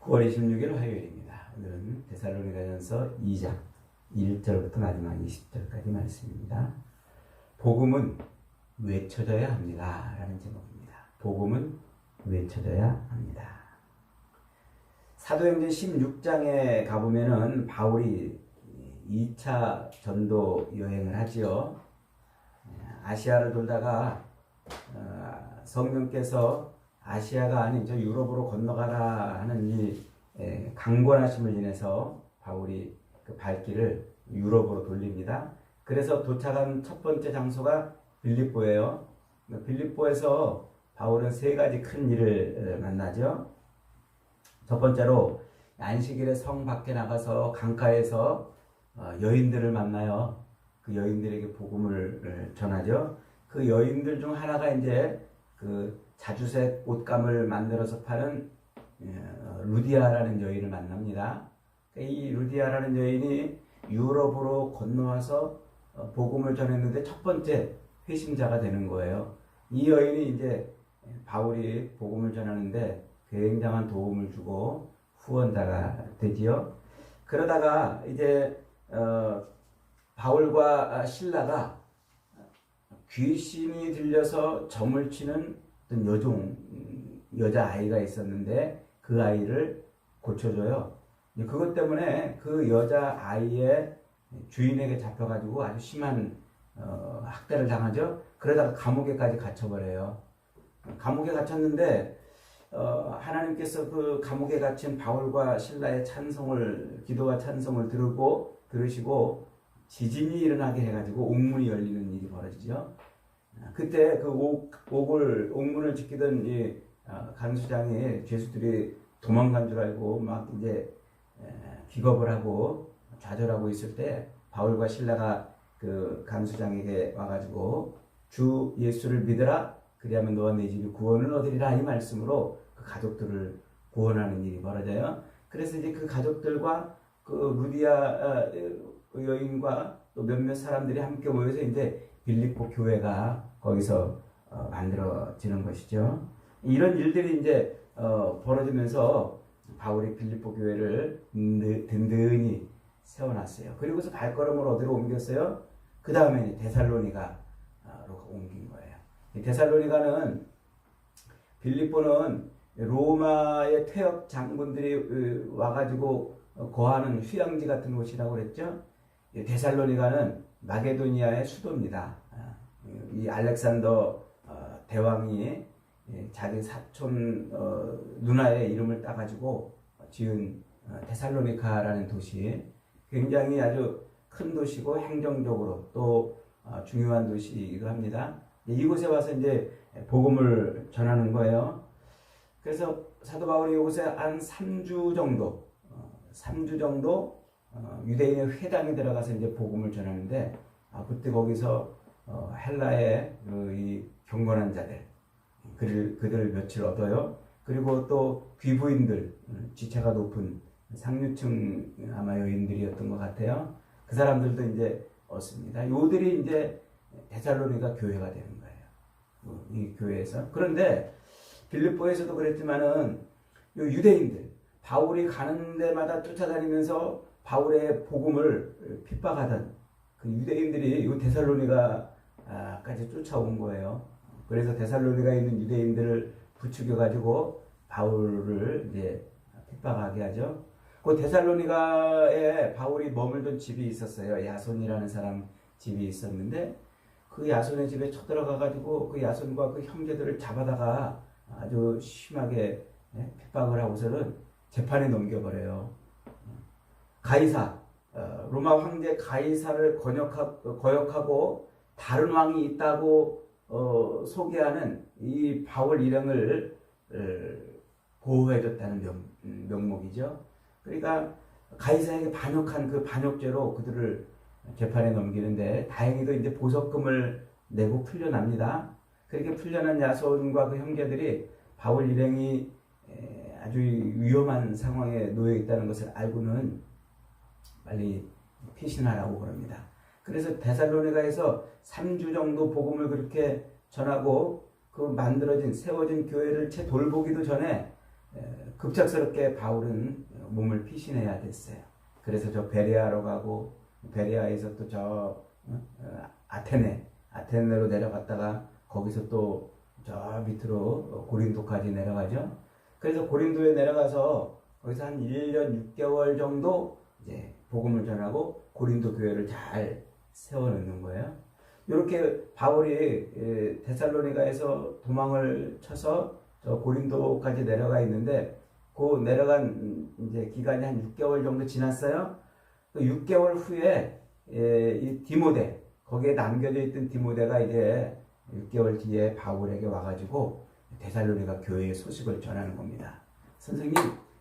9월 26일 화요일입니다. 오늘은 데살로니가전서 2장 1절부터 마지막 20절까지 말씀입니다. 복음은 외쳐져야 합니다. 라는 제목입니다. 복음은 외쳐져야 합니다. 사도행전 16장에 가보면은 바울이 2차 전도 여행을 하지요. 아시아를 돌다가 어, 성령께서 아시아가 아닌 저 유럽으로 건너가라 하는 이 에, 강권하심을 인해서 바울이 그 발길을 유럽으로 돌립니다. 그래서 도착한 첫 번째 장소가 빌립보예요. 빌립보에서 바울은 세 가지 큰 일을 만나죠. 첫 번째로 안식일에 성 밖에 나가서 강가에서 어, 여인들을 만나요. 그 여인들에게 복음을 전하죠. 그 여인들 중 하나가 이제 그 자주색 옷감을 만들어서 파는 어, 루디아라는 여인을 만납니다. 이 루디아라는 여인이 유럽으로 건너와서 어, 복음을 전했는데 첫 번째 회심자가 되는 거예요. 이 여인이 이제 바울이 복음을 전하는데 굉장한 도움을 주고 후원자가 되지요. 그러다가 이제 어, 바울과 신라가 귀신이 들려서 점을 치는 어떤 여종 여자 아이가 있었는데 그 아이를 고쳐줘요. 그것 때문에 그 여자 아이의 주인에게 잡혀가지고 아주 심한 어, 학대를 당하죠. 그러다가 감옥에까지 갇혀버려요. 감옥에 갇혔는데 어, 하나님께서 그 감옥에 갇힌 바울과 신라의 찬송을 기도와 찬송을 들고 들으시고 지진이 일어나게 해가지고 옥문이 열리는 일이 벌어지죠. 그때 그 옥, 옥을 옥문을 지키던 이 어, 간수장이 죄수들이 도망간 줄 알고 막 이제 기겁을 하고 좌절하고 있을 때 바울과 신라가 그 간수장에게 와가지고 주 예수를 믿으라 그리하면 너와 내 집이 구원을 얻으리라 이 말씀으로 그 가족들을 구원하는 일이 벌어져요. 그래서 이제 그 가족들과 그 루디아 여인과 또 몇몇 사람들이 함께 모여서 이제 빌립보 교회가 거기서 어, 만들어지는 것이죠. 이런 일들이 이제 어, 벌어지면서 바울이 빌립보 교회를 든든히 세워놨어요. 그리고서 발걸음을 어디로 옮겼어요? 그 다음에 데살로니가로 옮긴 거예요. 데살로니가는 빌립보는 로마의 퇴역 장군들이 와가지고 거하는 휴양지 같은 곳이라고 그랬죠. 데살로니가는 마게도니아의 수도입니다. 이 알렉산더 어, 대왕이 자기 사촌 어, 누나의 이름을 따가지고 지은 어, 데살로니카라는 도시 굉장히 아주 큰 도시고 행정적으로 또 중요한 도시이기도 합니다. 이곳에 와서 이제 복음을 전하는 거예요. 그래서 사도 바울이 이곳에 한 3주 정도, 3주 정도 유대인의 회당에 들어가서 이제 복음을 전하는데 아, 그때 거기서 어, 헬라의 그 이 경건한 자들 그들 그들 며칠 얻어요. 그리고 또 귀부인들 음, 지체가 높은 상류층 아마 여인들이었던 것 같아요. 그 사람들도 이제 얻습니다. 요들이 이제 데살로니가 교회가 되는 거예요. 뭐, 이 교회에서 그런데 빌립보에서도 그랬지만은 요 유대인들 바울이 가는 데마다 쫓아다니면서 바울의 복음을 핍박하던 그 유대인들이 이 데살로니가까지 쫓아온 거예요. 그래서 데살로니가에 있는 유대인들을 부추겨 가지고 바울을 이제 핍박하게 하죠. 그 데살로니가에 바울이 머물던 집이 있었어요. 야손이라는 사람 집이 있었는데 그 야손의 집에 쳐들어가 가지고 그 야손과 그 형제들을 잡아다가 아주 심하게 예, 핍박을 하고서는 재판에 넘겨버려요. 가이사 어, 로마 황제 가이사를 거역하 고 다른 왕이 있다고 어, 소개하는 이 바울 일행을 보호해줬다는 명, 명목이죠. 그러니까 가이사에게 반역한 그 반역죄로 그들을 재판에 넘기는데 다행히도 이제 보석금을 내고 풀려납니다. 그렇게 풀려난 야손과 그 형제들이 바울 일행이 아주 위험한 상황에 놓여 있다는 것을 알고는 빨리 피신하라고 그럽니다. 그래서 데살로니가에서 3주 정도 복음을 그렇게 전하고 그 만들어진 세워진 교회를 채 돌보기도 전에 에, 급작스럽게 바울은 몸을 피신해야 됐어요. 그래서 저 베레아로 가고 베레아에서 또 저 아테네 아테네로 내려갔다가 거기서 또 저 밑으로 고린도까지 내려가죠. 그래서 고린도에 내려가서 거기서 한 1년 6개월 정도 이제 복음을 전하고 고린도 교회를 잘 세워놓는 거예요. 이렇게 바울이 에, 데살로니가에서 도망을 쳐서 저 고린도까지 내려가 있는데 그 내려간 음, 이제 기간이 한 6개월 정도 지났어요. 그 6개월 후에 에, 이 디모데 거기에 남겨져 있던 디모데가 이제 6개월 뒤에 바울에게 와가지고 데살로니가 교회의 소식을 전하는 겁니다. 선생님,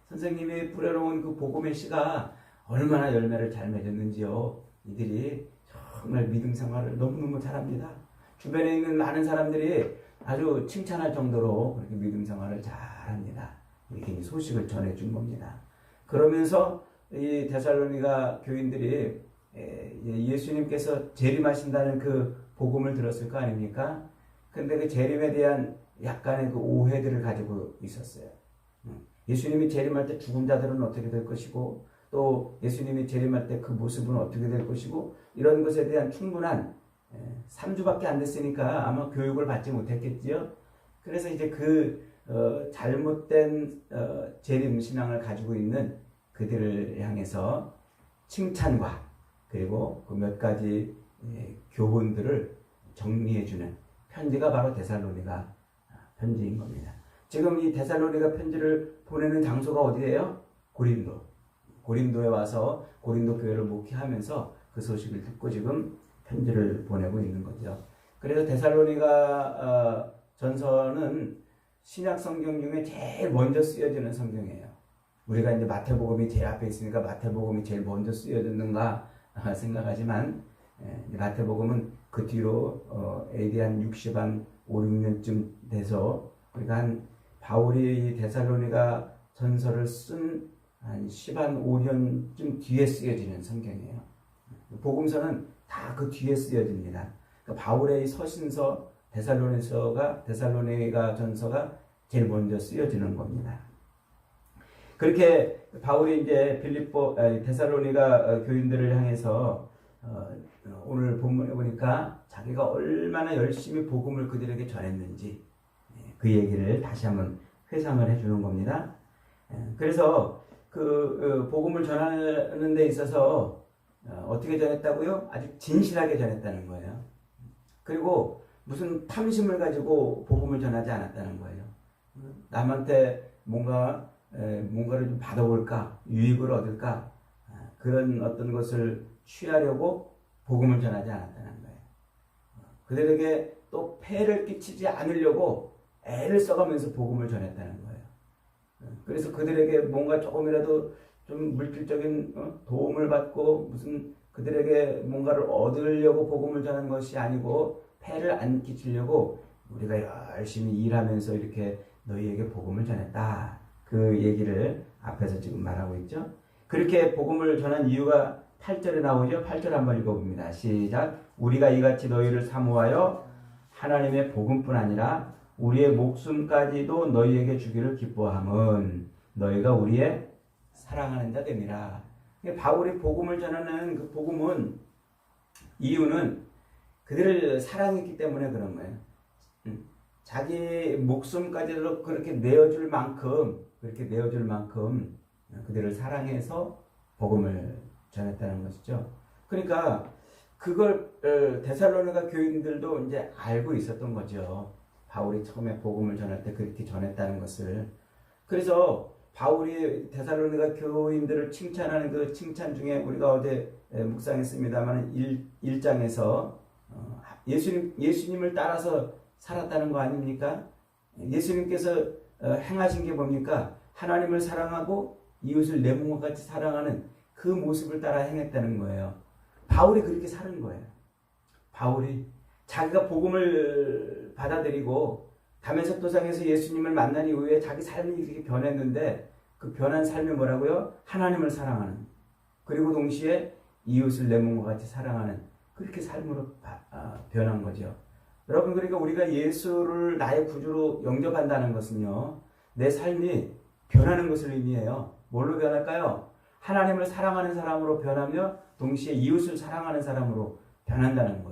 선생님이 뿌려놓은 그 복음의 씨가 얼마나 열매를 잘 맺었는지요. 이들이 정말 믿음 생활을 너무너무 잘합니다. 주변에 있는 많은 사람들이 아주 칭찬할 정도로 그렇게 믿음 생활을 잘합니다. 이렇게 이 소식을 전해준 겁니다. 그러면서 이 데살로니가 교인들이 에, 예수님께서 재림하신다는 그 복음을 들었을 거 아닙니까? 근데 그 재림에 대한 약간의 그 오해들을 가지고 있었어요. 음, 예수님이 재림할 때 죽은 자들은 어떻게 될 것이고 또 예수님이 재림할 때 그 모습은 어떻게 될 것이고 이런 것에 대한 충분한 3주밖에 안 됐으니까 아마 교육을 받지 못했겠지요. 그래서 이제 그 어, 잘못된 어, 재림 신앙을 가지고 있는 그들을 향해서 칭찬과 그리고 그 몇 가지 예, 교훈들을 정리해주는 편지가 바로 데살로니가 편지인 겁니다. 지금 이 데살로니가 편지를 보내는 장소가 어디예요? 고린도. 고린도에 와서 고린도 교회를 목회하면서 그 소식을 듣고 지금 편지를 보내고 있는 거죠. 그래서 데살로니가 어, 전서는 신약 성경 중에 제일 먼저 쓰여지는 성경이에요. 우리가 이제 마태복음이 제일 앞에 있으니까 마태복음이 제일 먼저 쓰여졌는가 생각하지만 예, 마태복음은 그 뒤로 어, AD 한 60, 한 5, 6년쯤 돼서 그러니까 한 바울이 데살로니가 전서를 쓴 한 10, 한 5년쯤 뒤에 쓰여지는 성경이에요. 복음서는 다 그 뒤에 쓰여집니다. 그러니까 바울의 서신서 데살로니서가 데살로니가 전서가 제일 먼저 쓰여지는 겁니다. 그렇게 바울이 이제 빌립보 데살로니가 어, 교인들을 향해서 어, 오늘 본문에 보니까 자기가 얼마나 열심히 복음을 그들에게 전했는지 예, 그 얘기를 다시 한번 회상을 해주는 겁니다. 예, 그래서 그 어, 복음을 전하는 데 있어서 어떻게 전했다고요? 아주 진실하게 전했다는 거예요. 그리고 무슨 탐심을 가지고 복음을 전하지 않았다는 거예요. 남한테 뭔가 뭔가를 좀 받아볼까, 유익을 얻을까 아, 그런 어떤 것을 취하려고 복음을 전하지 않았다는 거예요. 그들에게 또 폐를 끼치지 않으려고 애를 써가면서 복음을 전했다는 거예요. 그래서 그들에게 뭔가 조금이라도 좀 물질적인 어, 도움을 받고 무슨 그들에게 뭔가를 얻으려고 복음을 전한 것이 아니고 폐를 안 끼치려고 우리가 열심히 일하면서 이렇게 너희에게 복음을 전했다. 그 얘기를 앞에서 지금 말하고 있죠. 그렇게 복음을 전한 이유가 8절에 나오죠. 8절 한번 읽어봅니다. 시작. 우리가 이같이 너희를 사모하여 하나님의 복음뿐 아니라 우리의 목숨까지도 너희에게 주기를 기뻐함은 너희가 우리의 사랑하는 자 됨이라. 바울이 복음을 전하는 그 복음은 이유는 그들을 사랑했기 때문에 그런 거예요. 음, 자기 목숨까지도 그렇게 내어줄 만큼 그렇게 내어줄 만큼 그들을 사랑해서 복음을 전했다는 것이죠. 그러니까 그걸 어, 데살로니가 교인들도 이제 알고 있었던 거죠. 바울이 처음에 복음을 전할 때 그렇게 전했다는 것을. 그래서 바울이 데살로니가 교인들을 칭찬하는 그 칭찬 중에 우리가 어제 묵상했습니다만 1, 장에서 어, 예수님, 예수님을 따라서 살았다는 거 아닙니까? 예수님께서 어, 행하신 게 뭡니까? 하나님을 사랑하고 이웃을 내 몸과 같이 사랑하는 그 모습을 따라 행했다는 거예요. 바울이 그렇게 사는 거예요. 바울이 자기가 복음을 받아들이고 담에서 도상에서 예수님을 만난 이후에 자기 삶이 이렇게 변했는데 그 변한 삶이 뭐라고요? 하나님을 사랑하는 그리고 동시에 이웃을 내 몸과 같이 사랑하는 그렇게 삶으로 아, 변한 거죠. 여러분 그러니까 우리가 예수를 나의 구주로 영접한다는 것은요. 내 삶이 변하는 것을 의미해요. 뭘로 변할까요? 하나님을 사랑하는 사람으로 변하며 동시에 이웃을 사랑하는 사람으로 변한다는 거예요.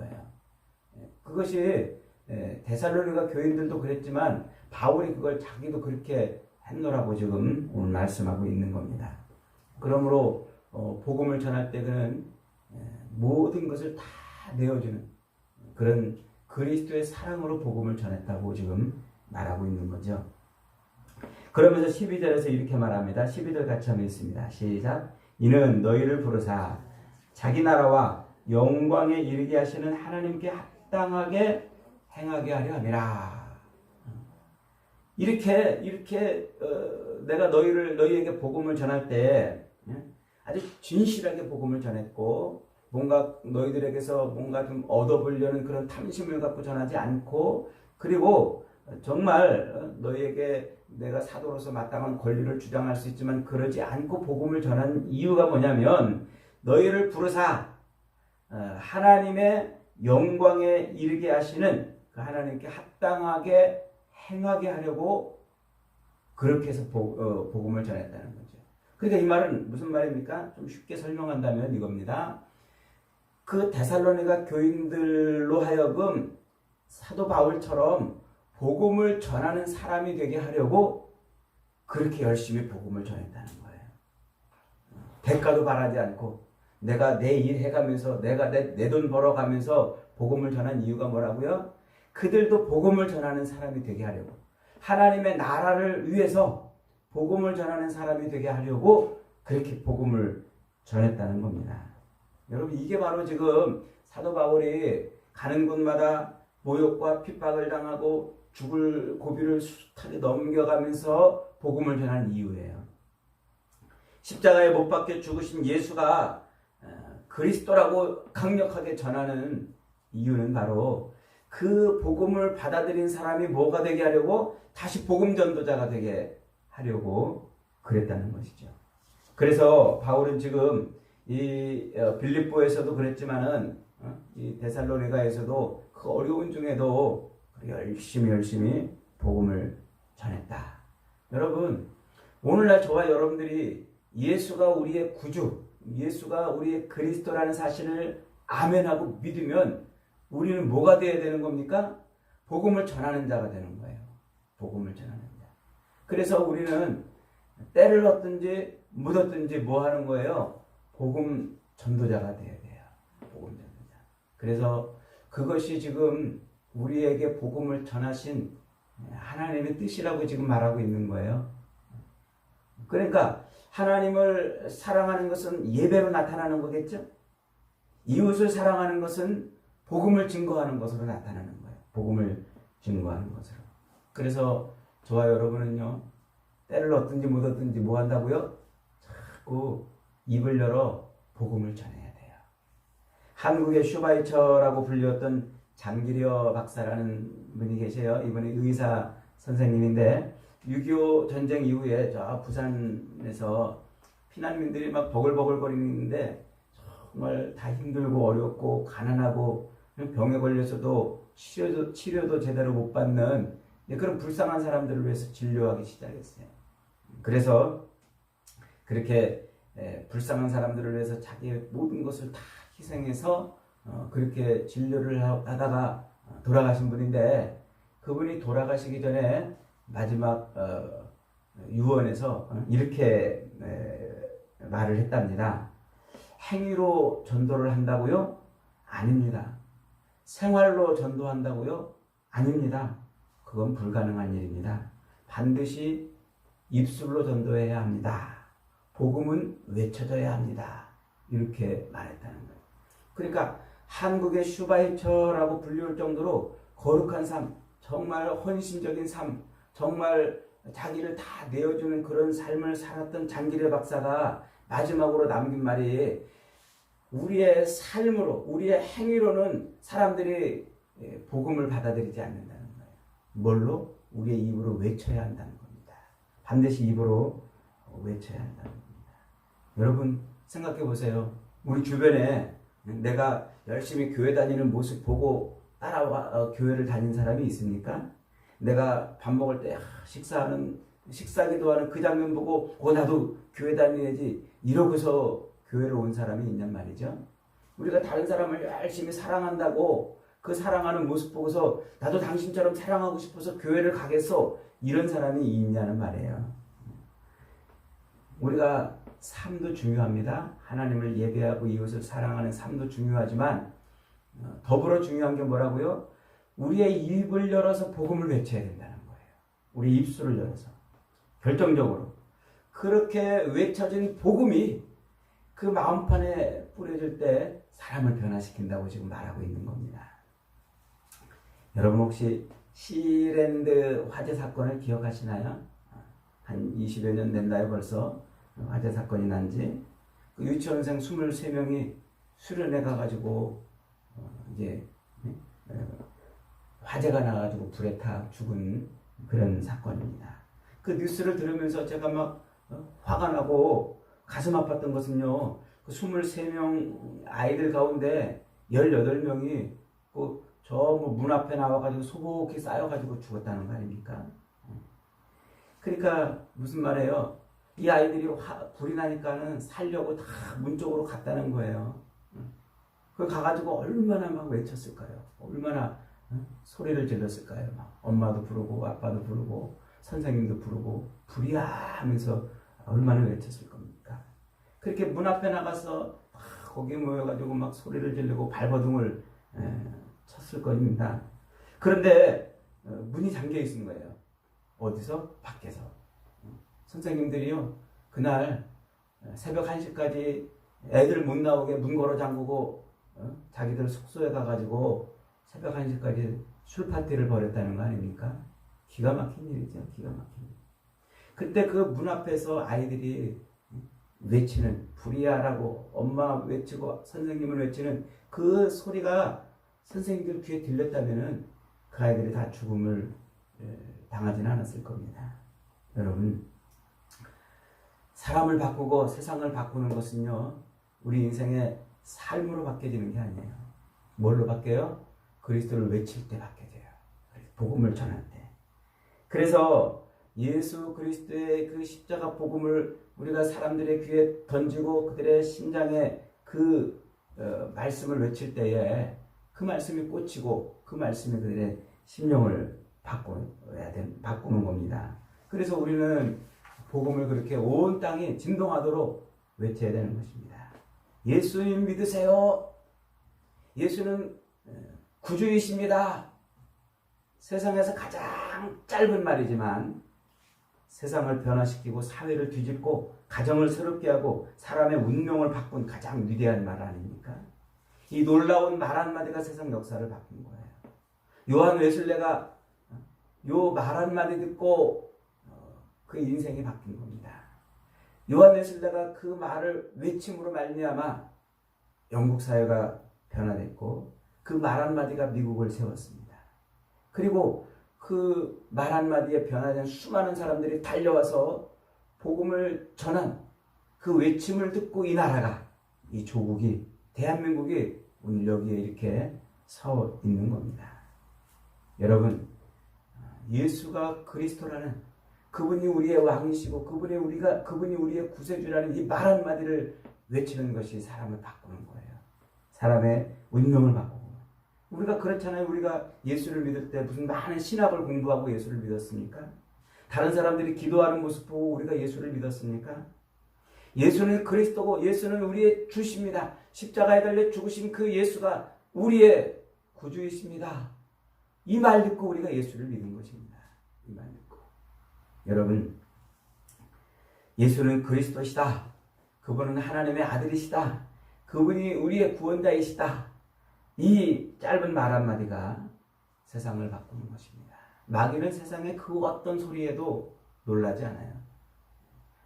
예, 그것이 예, 데살로니가 교인들도 그랬지만 바울이 그걸 자기도 그렇게 했노라고 지금 오늘 말씀하고 있는 겁니다. 그러므로 어, 복음을 전할 때 그는 예, 모든 것을 다 내어주는 그런 그리스도의 사랑으로 복음을 전했다고 지금 말하고 있는 거죠. 그러면서 12절에서 이렇게 말합니다. 12절 같이 한번 있습니다. 시작. 이는 너희를 부르사 자기 나라와 영광에 이르게 하시는 하나님께 합당하게 행하게 하려 함이라. 이렇게 이렇게 어, 내가 너희를 너희에게 복음을 전할 때 예? 아주 진실하게 복음을 전했고 뭔가 너희들에게서 뭔가 좀 얻어보려는 그런 탐심을 갖고 전하지 않고 그리고 정말 어, 너희에게 내가 사도로서 마땅한 권리를 주장할 수 있지만 그러지 않고 복음을 전한 이유가 뭐냐면 너희를 부르사 어, 하나님의 영광에 이르게 하시는 그 하나님께 합당하게 행하게 하려고 그렇게 해서 복, 어, 복음을 전했다는 거죠. 그러니까 이 말은 무슨 말입니까? 좀 쉽게 설명한다면 이겁니다. 그 데살로니가 교인들로 하여금 사도 바울처럼 복음을 전하는 사람이 되게 하려고 그렇게 열심히 복음을 전했다는 거예요. 대가도 바라지 않고 내가 내 일 해가면서 내가 내 돈 벌어가면서 복음을 전한 이유가 뭐라고요? 그들도 복음을 전하는 사람이 되게 하려고 하나님의 나라를 위해서 복음을 전하는 사람이 되게 하려고 그렇게 복음을 전했다는 겁니다. 여러분 이게 바로 지금 사도 바울이 가는 곳마다 모욕과 핍박을 당하고 죽을 고비를 숱하게 넘겨가면서 복음을 전하는 이유예요. 십자가에 못 박혀 죽으신 예수가 어, 그리스도라고 강력하게 전하는 이유는 바로 그 복음을 받아들인 사람이 뭐가 되게 하려고 다시 복음 전도자가 되게 하려고 그랬다는 것이죠. 그래서 바울은 지금 이 어, 빌립보에서도 그랬지만은 어, 이 데살로니가에서도 그 어려운 중에도 열심히 열심히 복음을 전했다. 여러분 오늘날 저와 여러분들이 예수가 우리의 구주, 예수가 우리의 그리스도라는 사실을 아멘하고 믿으면 우리는 뭐가 되어야 되는 겁니까? 복음을 전하는 자가 되는 거예요. 복음을 전하는 자. 그래서 우리는 때를 얻든지 묻었든지 뭐 하는 거예요? 복음 전도자가 되어야 돼요. 복음 전도자. 그래서 그것이 지금 우리에게 복음을 전하신 하나님의 뜻이라고 지금 말하고 있는 거예요. 그러니까 하나님을 사랑하는 것은 예배로 나타나는 거겠죠? 이웃을 사랑하는 것은 복음을 증거하는 것으로 나타나는 거예요. 복음을 증거하는 것으로. 그래서 저와 여러분은요, 때를 얻든지 못 얻든지 뭐 한다고요? 자꾸 입을 열어 복음을 전해야 돼요. 한국의 슈바이처라고 불렸던 장기려 박사라는 분이 계세요. 이분이 의사 선생님인데 6.25 전쟁 이후에 저 부산에서 피난민들이 막 버글버글 거리는데 정말 다 힘들고 어렵고 가난하고 병에 걸려서도 치료도, 치료도 제대로 못 받는 그런 불쌍한 사람들을 위해서 진료하기 시작했어요. 그래서 그렇게 불쌍한 사람들을 위해서 자기의 모든 것을 다 희생해서 어, 그렇게 진료를 하다가 돌아가신 분인데 그분이 돌아가시기 전에 마지막 어, 유언에서 이렇게 말을 했답니다. 행위로 전도를 한다고요? 아닙니다. 생활로 전도한다고요? 아닙니다. 그건 불가능한 일입니다. 반드시 입술로 전도해야 합니다. 복음은 외쳐져야 합니다. 이렇게 말했다는 거예요. 그러니까 한국의 슈바이처라고 불릴 정도로 거룩한 삶, 정말 헌신적인 삶, 정말 자기를 다 내어주는 그런 삶을 살았던 장기래 박사가 마지막으로 남긴 말이 우리의 삶으로, 우리의 행위로는 사람들이 예, 복음을 받아들이지 않는다는 거예요. 뭘로? 우리의 입으로 외쳐야 한다는 겁니다. 반드시 입으로 외쳐야 한다는 겁니다. 여러분 생각해 보세요. 우리 주변에 내가 열심히 교회 다니는 모습 보고 따라와 어, 교회를 다닌 사람이 있습니까? 내가 밥 먹을 때 식사하는 식사 기도하는 그 장면 보고 어 나도 교회 다녀야지 이러고서 교회를 온 사람이 있냔 말이죠. 우리가 다른 사람을 열심히 사랑한다고 그 사랑하는 모습 보고서 나도 당신처럼 사랑하고 싶어서 교회를 가겠어 이런 사람이 있냐는 말이에요. 우리가 삶도 중요합니다. 하나님을 예배하고 이웃을 사랑하는 삶도 중요하지만 어, 더불어 중요한 게 뭐라고요? 우리의 입을 열어서 복음을 외쳐야 된다는 거예요. 우리 입술을 열어서 결정적으로 그렇게 외쳐진 복음이 그 마음판에 뿌려질 때 사람을 변화시킨다고 지금 말하고 있는 겁니다. 여러분 혹시 시랜드 화재 사건을 기억하시나요? 한 20여 년 됐나요 벌써 화재 사건이 난지 그 유치원생 23명이 수련회 가가지고 어, 이제 어, 화재가 나가지고 불에 타 죽은 그런 사건입니다. 그 뉴스를 들으면서 제가 막 어, 화가 나고 가슴 아팠던 것은요. 그 23명 아이들 가운데 18명이 그저뭐 문 앞에 나와가지고 소복히 쌓여가지고 죽었다는 거 아닙니까? 그러니까 무슨 말이에요? 이 아이들이 화, 불이 나니까는 살려고 다 문 쪽으로 갔다는 거예요. 그 가가지고 얼마나 막 외쳤을까요? 얼마나 소리를 질렀을까요? 막 엄마도 부르고 아빠도 부르고 선생님도 부르고 불이야 하면서 얼마나 외쳤을 겁니까? 그렇게 문 앞에 나가서 막 거기 모여가지고 막 소리를 지르고 발버둥을 에, 쳤을 겁니다. 그런데 어, 문이 잠겨 있는 거예요. 어디서? 밖에서. 선생님들이요, 그날 새벽 1시까지 애들 못 나오게 문 걸어 잠그고 어? 자기들 숙소에 가가지고 새벽 1시까지 술 파티를 벌였다는 거 아닙니까? 기가 막힌 일이죠. 기가 막힌 일. 그때 그 문 앞에서 아이들이 외치는 불이야라고 엄마 외치고 선생님을 외치는 그 소리가 선생님들 귀에 들렸다면은 그 아이들이 다 죽음을 당하지는 않았을 겁니다. 여러분 사람을 바꾸고 세상을 바꾸는 것은요 우리 인생의 삶으로 바뀌어지는 게 아니에요. 뭘로 바뀌어요? 그리스도를 외칠 때 바뀌어져요. 복음을 전할 때. 그래서 예수 그리스도의 그 십자가 복음을 우리가 사람들의 귀에 던지고 그들의 심장에 그 어, 말씀을 외칠 때에 그 말씀이 꽂히고 그 말씀이 그들의 심령을 바꿔야 되, 바꾸는 겁니다. 그래서 우리는 복음을 그렇게 온 땅이 진동하도록 외쳐야 되는 것입니다. 예수님 믿으세요. 예수는 구주이십니다. 세상에서 가장 짧은 말이지만 세상을 변화시키고 사회를 뒤집고 가정을 새롭게 하고 사람의 운명을 바꾼 가장 위대한 말 아닙니까? 이 놀라운 말 한마디가 세상 역사를 바꾼 거예요. 요한 웨슬레가 요 말 한마디 듣고 어, 그 인생이 바뀐 겁니다. 요한 웨슬레가 그 말을 외침으로 말미암아 영국 사회가 변화됐고 그 말 한마디가 미국을 세웠습니다. 그리고 그 말 한마디에 변화된 수많은 사람들이 달려와서 복음을 전한 그 외침을 듣고 이 나라가 이 조국이 대한민국이 오늘 여기에 이렇게 서 있는 겁니다. 여러분 예수가 그리스도라는 그분이 우리의 왕이시고 그분이 우리가 그분이 우리의 구세주라는 이 말 한마디를 외치는 것이 사람을 바꾸는 거예요. 사람의 운명을 바꾸고. 우리가 그렇잖아요. 우리가 예수를 믿을 때 무슨 많은 신학을 공부하고 예수를 믿었습니까? 다른 사람들이 기도하는 모습 보고 우리가 예수를 믿었습니까? 예수는 그리스도고 예수는 우리의 주십니다. 십자가에 달려 죽으신 그 예수가 우리의 구주이십니다. 이 말 듣고 우리가 예수를 믿는 것입니다. 이 말 듣고. 여러분, 예수는 그리스도시다. 그분은 하나님의 아들이시다. 그분이 우리의 구원자이시다. 이 짧은 말 한마디가 세상을 바꾸는 것입니다. 마귀는 세상의 그 어떤 소리에도 놀라지 않아요.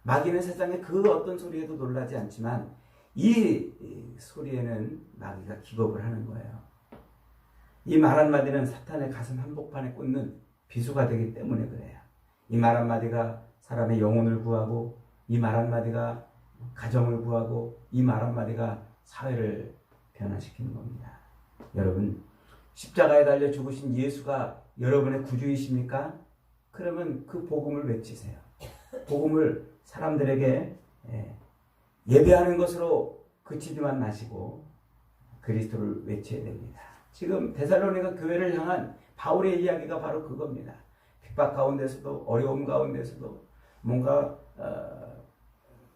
마귀는 세상의 그 어떤 소리에도 놀라지 않지만 이 소리에는 마귀가 기겁을 하는 거예요. 이 말 한마디는 사탄의 가슴 한복판에 꽂는 비수가 되기 때문에 그래요. 이 말 한마디가 사람의 영혼을 구하고 이 말 한마디가 가정을 구하고 이 말 한마디가 사회를 변화시키는 겁니다. 여러분, 십자가에 달려 죽으신 예수가 여러분의 구주이십니까? 그러면 그 복음을 외치세요. 복음을 사람들에게 예, 예배하는 것으로 그치지만 마시고 그리스도를 외쳐야 됩니다. 지금 데살로니가 교회를 향한 바울의 이야기가 바로 그겁니다. 핍박 가운데서도 어려움 가운데서도 뭔가 어,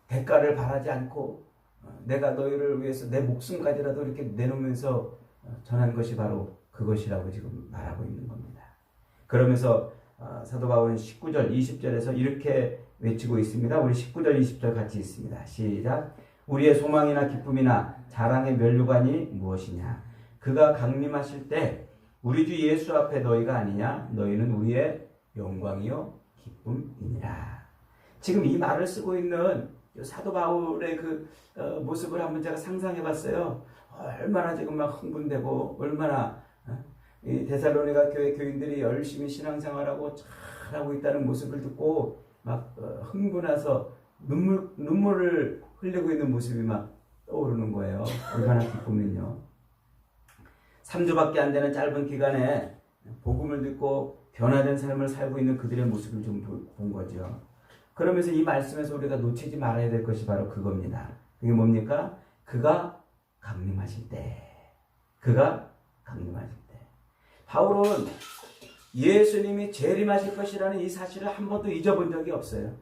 대가를 바라지 않고 어, 내가 너희를 위해서 내 목숨까지라도 이렇게 내놓으면서 어, 전한 것이 바로 그것이라고 지금 말하고 있는 겁니다. 그러면서 어, 사도 바울은 19절, 20절에서 이렇게 외치고 있습니다. 우리 19절, 20절 같이 있습니다. 시작. 우리의 소망이나 기쁨이나 자랑의 면류관이 무엇이냐? 그가 강림하실 때 우리 주 예수 앞에 너희가 아니냐? 너희는 우리의 영광이요 기쁨이니라. 지금 이 말을 쓰고 있는 사도 바울의 그 어, 모습을 한번 제가 상상해 봤어요. 얼마나 지금 막 흥분되고 얼마나 어? 이 데살로니가 교회 교인들이 열심히 신앙생활하고 잘하고 있다는 모습을 듣고 막 어, 흥분해서 눈물 눈물을 흘리고 있는 모습이 막 떠오르는 거예요. 얼마나 기쁘면요. 3주밖에 안 되는 짧은 기간에 복음을 듣고 변화된 삶을 살고 있는 그들의 모습을 좀 본 거죠. 그러면서 이 말씀에서 우리가 놓치지 말아야 될 것이 바로 그겁니다. 그게 뭡니까? 그가 강림하실 때. 그가 강림하실 때. 바울은 예수님이 재림하실 것이라는 이 사실을 한 번도 잊어본 적이 없어요.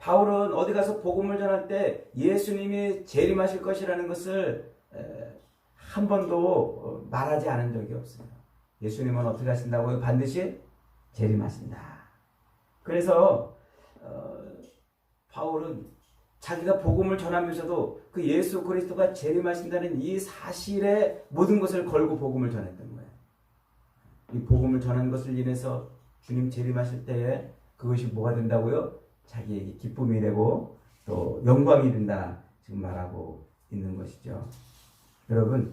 바울은 어디 가서 복음을 전할 때 예수님이 재림하실 것이라는 것을 한 번도 말하지 않은 적이 없어요. 예수님은 어떻게 하신다고요? 반드시 재림하신다. 그래서 어, 바울은 자기가 복음을 전하면서도 그 예수 그리스도가 재림하신다는 이 사실에 모든 것을 걸고 복음을 전했던 거예요. 이 복음을 전한 것을 인해서 주님 재림하실 때에 그것이 뭐가 된다고요? 자기에게 기쁨이 되고 또 영광이 된다 지금 말하고 있는 것이죠. 여러분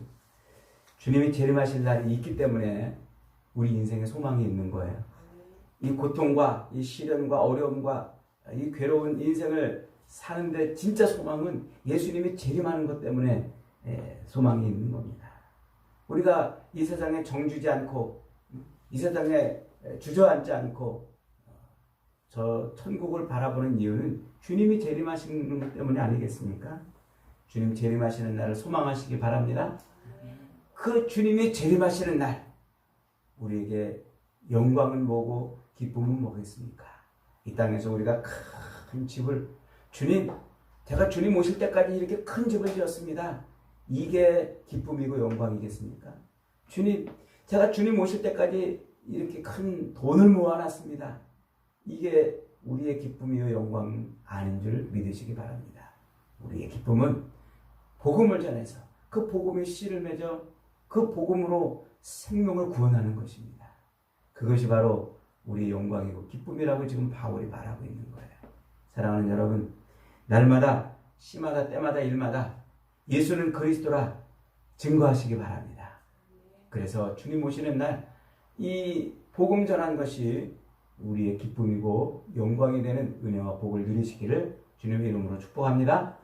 주님이 재림하실 날이 있기 때문에 우리 인생에 소망이 있는 거예요. 이 고통과 이 시련과 어려움과 이 괴로운 인생을 사는데 진짜 소망은 예수님이 재림하는 것 때문에 예, 소망이 있는 겁니다. 우리가 이 세상에 정주지 않고 이 세상에 주저앉지 않고 저 천국을 바라보는 이유는 주님이 재림하시는 것 때문이 아니겠습니까? 주님 재림하시는 날을 소망하시기 바랍니다. 그 주님이 재림하시는 날 우리에게 영광은 뭐고 기쁨은 뭐겠습니까? 이 땅에서 우리가 큰 집을 주님 제가 주님 오실 때까지 이렇게 큰 집을 지었습니다. 이게 기쁨이고 영광이겠습니까? 주님 제가 주님 오실 때까지 이렇게 큰 돈을 모아놨습니다. 이게 우리의 기쁨이요 영광 아닌 줄 믿으시기 바랍니다. 우리의 기쁨은 복음을 전해서 그 복음의 씨를 맺어 그 복음으로 생명을 구원하는 것입니다. 그것이 바로 우리의 영광이고 기쁨이라고 지금 바울이 말하고 있는 거예요. 사랑하는 여러분, 날마다 시마다 때마다 일마다 예수는 그리스도라 증거하시기 바랍니다. 그래서 주님 오시는 날 이 복음 전한 것이 우리의 기쁨이고 영광이 되는 은혜와 복을 누리시기를 주님의 이름으로 축복합니다.